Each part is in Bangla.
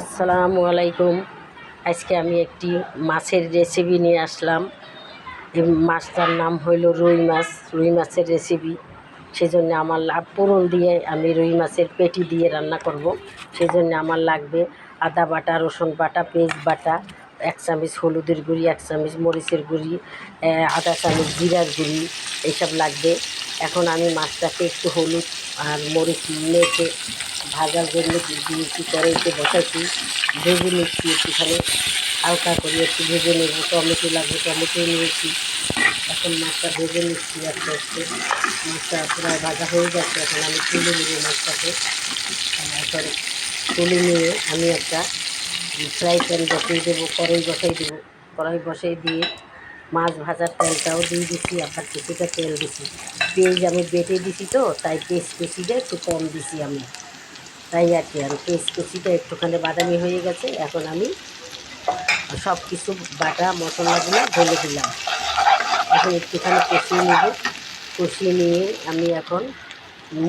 আসসালামু আলাইকুম। আজকে আমি একটি মাছের রেসিপি নিয়ে আসলাম। এই মাছটার নাম হইল রুই মাছ, রুই মাছের রেসিপি সেজন্য আমার লাভ পূরণ দিয়ে আমি রুই মাছের পেটি দিয়ে রান্না করব। সেজন্য আমার লাগবে আদা বাটা, রসুন বাটা, পেঁয়াজ বাটা, এক চামচ হলুদের গুঁড়ি, এক চামচ মরিচের গুঁড়ি আধা চামচ জিরার গুঁড়ি, এইসব লাগবে। এখন আমি মাছটাকে একটু হলুদ আর মরিচ মেখে ভাজার জন্য দিয়েছি কড়াইতে বসাইছি ভেজে নিচ্ছি একটুখানি, হালকা করে একটু ভেজে নেব, টমেটো লাগবে টমেটো নিয়েছি। এখন মাছটা ভেজে নিচ্ছি আস্তে আস্তে। মাছটা প্রায় ভাজা হয়ে যাচ্ছে এখন আমি তুলে নেব মাছটাকে। এখন তুলে নিয়ে আমি একটা ফ্রাই প্যান বসিয়ে দেবো, কড়াই বসাই দেবো। কড়াই বসাই দিয়ে মাছ ভাজার তেলটাও দিয়ে দিচ্ছি, আবার কিছুটা তেল দিছি পেঁয়াজ আমি বেটে দিছি তো, তাই পেস্ট কুচিটা একটু কম দিছি আমি। তাই আর কি, আর পেস্ট কুচিটা একটুখানি বাদামি হয়ে গেছে। এখন আমি সব কিছু বাটা মশলাগুলো ঢেলে দিলাম। এখন একটুখানি কষিয়ে নেব। কষিয়ে নিয়ে আমি এখন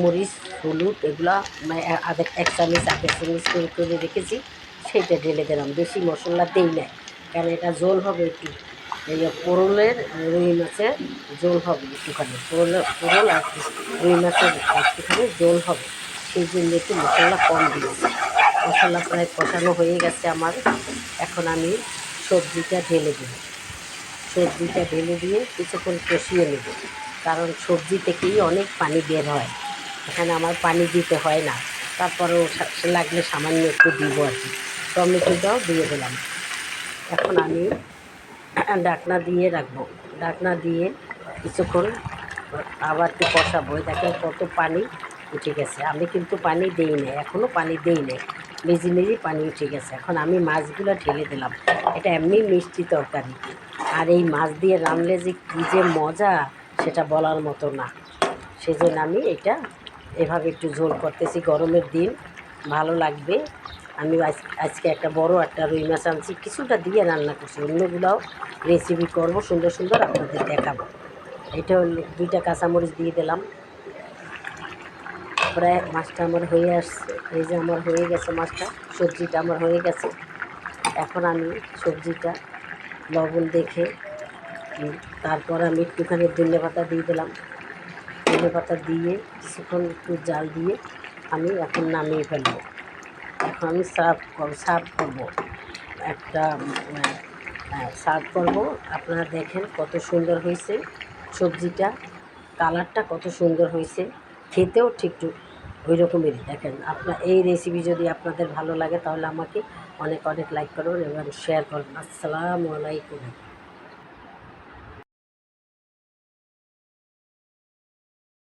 মরিচ, হলুদ এগুলো মানে আধা এক চামচ আধা চামচ করে করে রেখেছি, সেইটা ঢেলে দিলাম। বেশি মশলা দেই না কারণ এটা ঝোল হবে একটু। এই পোরলের রুই মাছের ঝোল হবে একটুখানি। পোরলের পোরল আর রুই মাছের একটুখানি ঝোল হবে। সেই জন্য একটু মশলা কম দিয়েছি। মশলা প্রায় কষানো হয়ে গেছে আমার। এখন আমি সবজিটা ঢেলে দেবো। সবজিটা ঢেলে দিয়ে কিছুক্ষণ কষিয়ে নেব। কারণ সবজি থেকেই অনেক পানি বের হয়। এখানে আমার পানি দিতে হয় না। তারপরেও লাগলে সামান্য একটু দিব আর কি। টমেটোটাও দিয়ে দিলাম। এখন আমি ডাকনা দিয়ে রাখব। ডাকনা দিয়ে কিছুক্ষণ আবার একটু কষাবো। দেখেন কত পানি উঠে গেছে আমি কিন্তু পানি দেই নাই এখনও পানি দেই নাই। মেজি মেজি পানি উঠে গেছে এখন আমি মাছগুলো ঢেলে দিলাম। এটা এমনি মিষ্টি তরকারি। আর এই মাছ দিয়ে রানলে যে কী যে মজা, সেটা বলার মতো না। সেজন্য আমি এটা এভাবে একটু ঝোল করতেছি গরমের দিন। ভালো লাগবে। আমি আজ, আজকে একটা বড় একটা রুই মাছ আনছি। কিছুটা দিয়ে রান্না করছি। অন্যগুলোও রেসিপি করব, সুন্দর সুন্দর আপনাদের দেখাবো। এটা দুইটা কাঁচামরিচ দিয়ে দিলাম। প্রায় মাছটা আমার হয়ে আসছে। এই যে আমার হয়ে গেছে মাছটা, সবজিটা আমার হয়ে গেছে। এখন আমি সবজিটা, লবণ দেখে তারপর আমি একটুখানি ধনে পাতা দিয়ে দিলাম। ধনে পাতা দিয়ে কিছুক্ষণ একটু জাল দিয়ে আমি এখন নামিয়ে ফেলব। এখন আমি সার্ভ সার্ভ করব। একটা সার্ভ করব। আপনারা দেখেন কত সুন্দর হয়েছে সবজিটা, কালারটা কত সুন্দর হয়েছে। খেতেও ঠিক ওই রকমেরই দেখেন, আপনার এই রেসিপি যদি আপনাদের ভালো লাগে, তাহলে আমাকে অনেক অনেক লাইক করুন এবং শেয়ার করবেন আসসালামু আলাইকুম।